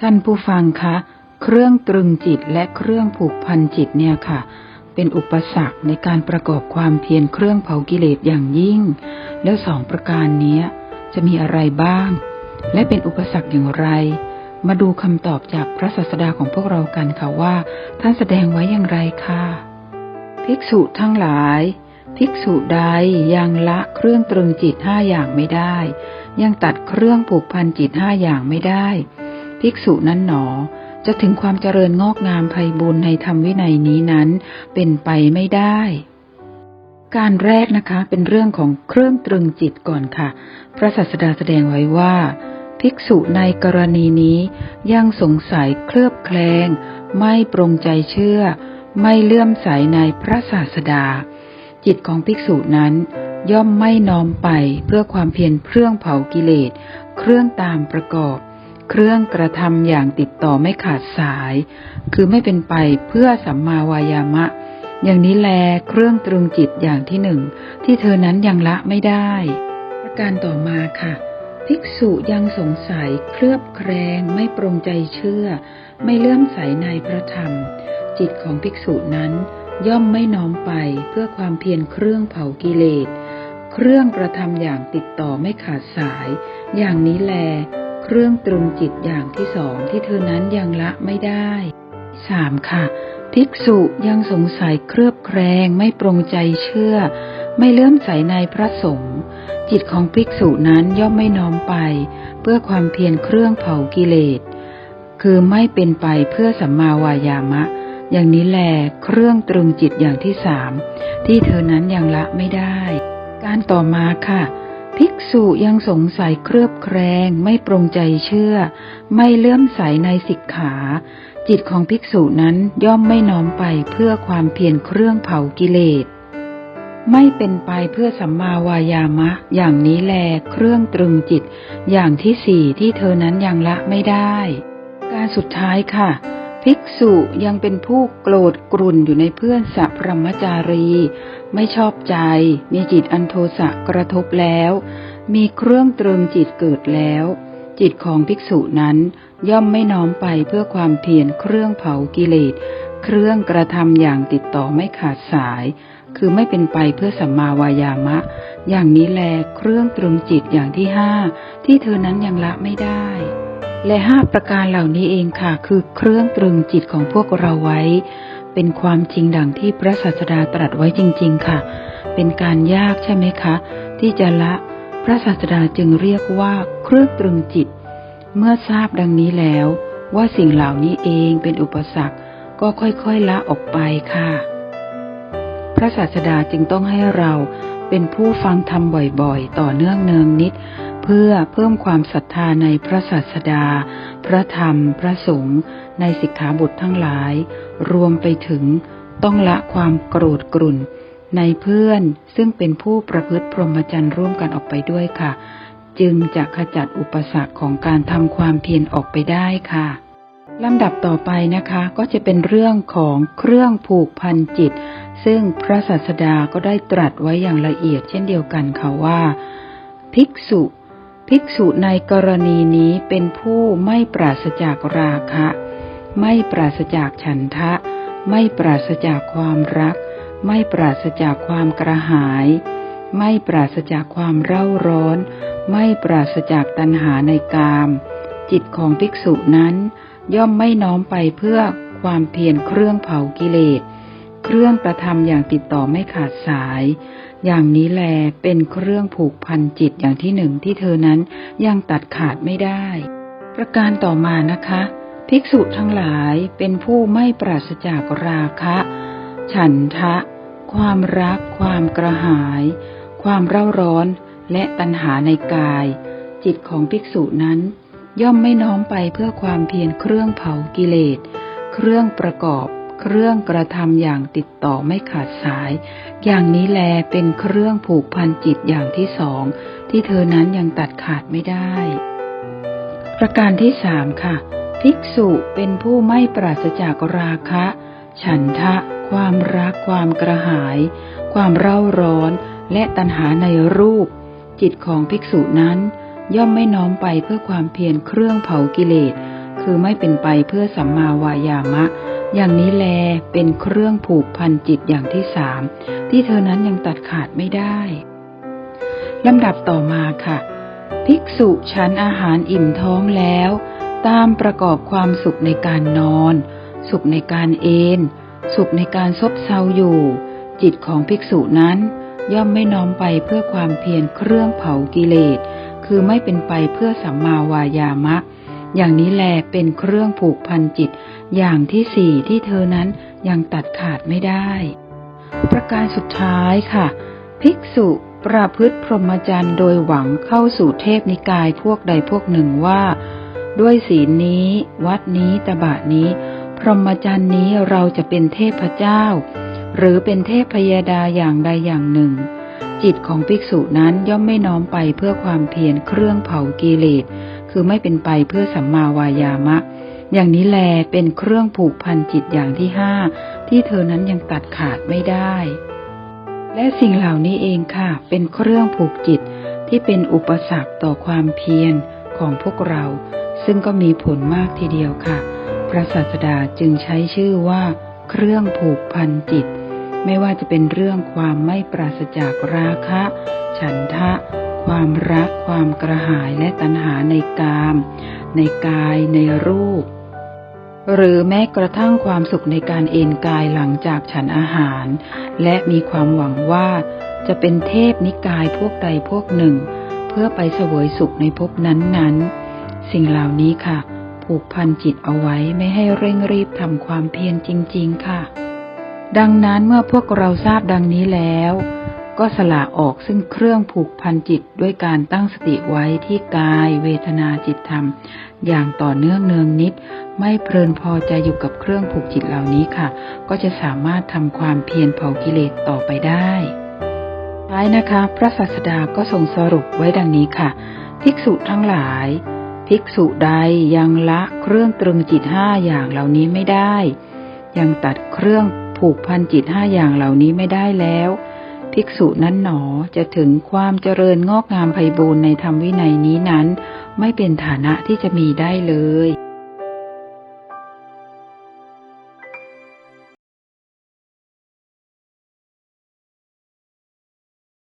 ท่านผู้ฟังคะ เครื่องตรึงจิตและเครื่องผูกพันจิตเนี่ยค่ะ เป็นอุปสรรคในการประกอบความเพียรเครื่องเผากิเลสอย่างยิ่ง แล้วสองประการนี้จะมีอะไรบ้าง และเป็นอุปสรรคอย่างไร มาดูคำตอบจากพระศาสดาของพวกเรากันค่ะว่า ท่านแสดงไว้อย่างไรค่ะ ภิกษุทั้งหลาย ภิกษุใดยังละเครื่องตรึงจิตห้าอย่างไม่ได้ ยังตัดเครื่องผูกพันจิตห้าอย่างไม่ได้ ภิกษุนั้นหนอ จะถึงความเจริญงอกงามไพบูรในธรรมวินัยนี้นั้นเป็นไปไม่ได้ การแรกนะคะเป็นเรื่องของเครื่องตรึงจิตก่อนค่ะ พระศาสดาแสดงไว้ว่า ภิกษุในกรณีนี้ยังสงสัยเคลือบแคลง ไม่ปรงใจเชื่อ ไม่เลื่อมใสในพระศาสดา จิตของภิกษุนั้นย่อมไม่น้อมไปเพื่อความเพียรเครื่องเผากิเลส เครื่องตามประกอบ เครื่องกระทำอย่างติดต่อไม่ขาดสาย คือไม่เป็นไปเพื่อสัมมาวายามะ อย่างนี้แลเครื่องตรึงจิตอย่างที่หนึ่ง ที่เธอนั้นยังละไม่ได้ประการต่อมาค่ะ ภิกษุยังสงสัยเคลือบแคลงไม่ปรงใจเชื่อ ไม่เลื่อมใสในพระธรรม จิตของภิกษุนั้นย่อมไม่น้อมไปเพื่อความเพียรเครื่องเผากิเลส เครื่องกระทำอย่างติดต่อไม่ขาดสาย อย่างนี้แล เครื่องตรึงจิตอย่างที่สองที่เธอนั้นยังละไม่ได้สามค่ะ ภิกษุยังสงสัยเครือบแคลงไม่ปรงใจเชื่อ ไม่เลื่อมใสในพระสงฆ์จิตของภิกษุนั้นย่อมไม่น้อมไป เพื่อความเพียรเครื่องเผากิเลส คือไม่เป็นไปเพื่อสัมมาวายามะ อย่างนี้แหลเครื่องตรึงจิตอย่างที่สามที่เธอนั้นยังละไม่ได้ การต่อมาค่ะ ภิกษุยังสงสัยเครือบแคลงไม่ปรงใจเชื่อ ไม่เลื่อมใสในสิกขา จิตของภิกษุนั้นย่อมไม่น้อมไปเพื่อความเพียรเครื่องเผากิเลส ไม่เป็นไปเพื่อสัมมาวายามะ อย่างนี้แลเครื่องตรึงจิต อย่างที่สี่ที่เธอนั้นยังละไม่ได้ การสุดท้ายค่ะ ภิกษุยังเป็นผู้โกรธกรุ่นอยู่ในเพื่อนสัพพรมจารี ไม่ชอบใจ มีจิตอันโทสะกระทบแล้ว มีเครื่องตรึงจิตเกิดแล้ว จิตของภิกษุนั้นย่อมไม่น้อมไปเพื่อความเพียรเครื่องเผากิเลส เครื่องกระทำอย่างติดต่อไม่ขาดสาย คือไม่เป็นไปเพื่อสัมมาวายามะ อย่างนี้แลเครื่องตรึงจิตอย่างที่ห้าที่เธอนั้นยังละไม่ได้ และห้าประการเหล่านี้เองค่ะ คือเครื่องตรึงจิตของพวกเราไว้ เป็นความจริงดังที่พระศาสดาตรัสไว้จริง ๆ ค่ะ เป็นการยากใช่ไหมคะ ที่จะละพระศาสดาจึงเรียกว่าเครื่องตรึงจิต เมื่อทราบดังนี้แล้ว ว่าสิ่งเหล่านี้เองเป็นอุปสรรคก็ค่อยๆละออกไปค่ะ พระศาสดาจึงต้องให้เราเป็นผู้ฟังธรรมบ่อยๆ ต่อเนื่องเนืองนิด พื่อเพิ่มความศรัทธาในพระศาสดา พระธรรม พระสงฆ์ในสิกขาบททั้งหลาย รวมไปถึงต้องละความโกรธกรุ่น ในเพื่อนซึ่งเป็นผู้ประพฤติพรหมจรรย์ร่วมกันออกไปด้วยค่ะ จึงจะขจัดอุปสรรคของการทำความเพียรออกไปได้ค่ะลำดับต่อไปนะคะก็จะเป็นเรื่องของเครื่องผูกพันจิต ซึ่งพระศาสดาก็ได้ตรัสไว้อย่างละเอียดเช่นเดียวกันค่ะว่า ภิกษุ ภิกษุในกรณีนี้เป็นผู้ไม่ปราศจากราคะ ไม่ปราศจากฉันทะ ไม่ปราศจากความรัก ไม่ปราศจากความกระหาย ไม่ปราศจากความเร่าร้อน ไม่ปราศจากตัณหาในกาม จิตของภิกษุนั้น ย่อมไม่น้อมไปเพื่อความเพียรเครื่องเผากิเลส เครื่องกระทำอย่างติดต่อไม่ขาดสาย อย่างนี้แลเป็นเครื่องผูกพันจิตอย่างที่หนึ่งที่เธอนั้นยังตัดขาดไม่ได้ ประการต่อมานะคะ ภิกษุทั้งหลายเป็นผู้ไม่ปราศจากราคะ ฉันทะ ความรัก ความกระหาย ความเร่าร้อนและตัณหาในกาย จิตของภิกษุนั้น ย่อมไม่น้อมไปเพื่อความเพียรเครื่องเผากิเลส เครื่องประกอบ เครื่องกระทำอย่างติดต่อไม่ขาดสาย อย่างนี้แลเป็นเครื่องผูกพันจิตอย่างที่สอง ที่เธอนั้นยังตัดขาดไม่ได้ ประการที่สามค่ะ ภิกษุเป็นผู้ไม่ปราศจากราคะ ฉันทะ ความรัก ความกระหาย ความเร่าร้อน และตัณหาในรูป จิตของภิกษุนั้น ย่อมไม่น้อมไปเพื่อความเพียรเครื่องเผากิเลสคคือไม่เป็นไปเพื่อสัมมาวายามะ อย่างนี้แลเป็นเครื่องผูกพันจิตอย่างที่สามที่เธอนั้นยังตัดขาดไม่ได้ลำดับต่อมาค่ะ ภิกษุฉันอาหารอิ่มท้องแล้ว ตามประกอบความสุขในการนอน สุขในการเอนสุขในการซบเซาอยู่ จิตของภิกษุนั้น ย่อมไม่น้อมไปเพื่อความเพียรเครื่องเผากิเลสคือไม่เป็นไปเพื่อสัมมาวายามะ อย่างนี้แลเป็นเครื่องผูกพันจิต อย่างที่สี่ที่เธอนั้นยังตัดขาดไม่ได้ ประการสุดท้ายค่ะ ภิกษุประพฤติพรหมจรรย์โดยหวังเข้าสู่เทพนิกายพวกใดพวกหนึ่งว่า ด้วยศีลนี้ วัดนี้ตบะนี้ พรหมจรรย์นี้เราจะเป็นเทพเจ้า หรือเป็นเทพพยดาอย่างใดอย่างหนึ่งจิตของภิกษุนั้นย่อมไม่น้อมไปเพื่อความเพียรเครื่องเผากิเลส คือไม่เป็นไปเพื่อสัมมาวายามะ อย่างนี้แลเป็นเครื่องผูกพันจิตอย่างที่ห้าที่เธอนั้นยังตัดขาดไม่ได้ และสิ่งเหล่านี้เองค่ะ เป็นเครื่องผูกจิตที่เป็นอุปสรรคต่อความเพียรของพวกเรา ซึ่งก็มีผลมากทีเดียวค่ะ พระศาสดาจึงใช้ชื่อว่า เครื่องผูกพันจิต ไม่ว่าจะเป็นเรื่องความไม่ปราศจากราคะ ฉันทะ ความรักความกระหายและตัณหาในกาม ในกายในรูป หรือแม้กระทั่งความสุขในการเอนกายหลังจากฉันอาหาร และมีความหวังว่าจะเป็นเทพนิกายพวกใดพวกหนึ่ง เพื่อไปเสวยสุขในภพนั้นๆ สิ่งเหล่านี้ค่ะ ผูกพันจิตเอาไว้ไม่ให้เร่งรีบทำความเพียรจริง ๆ ค่ะ ดังนั้นเมื่อพวกเราทราบดังนี้แล้ว ก็สละออกซึ่งเครื่องผูกพันจิตด้วยการตั้งสติไว้ที่กายเวทนาจิตธรรม อย่างต่อเนื่องเนืองนิด ไม่เพลินพอใจอยู่กับเครื่องผูกจิตเหล่านี้ค่ะ ก็จะสามารถทำความเพียรเผากิเลสต่อไปได้ท้ายนะคะ พระศาสดาก็ทรงสรุปไว้ดังนี้ค่ะ ภิกษุทั้งหลาย ภิกษุใดยังละเครื่องตรึงจิตห้าอย่างเหล่านี้ไม่ได้ ยังตัดเครื่องผูกพันจิตห้าอย่างเหล่านี้ไม่ได้แล้ว ภิกษุนั้นหนอจะถึงความเจริญงอกงามไพบูรณ์ในธรรมวินัยนี้นั้น ไม่เป็นฐานะที่จะมีได้เลย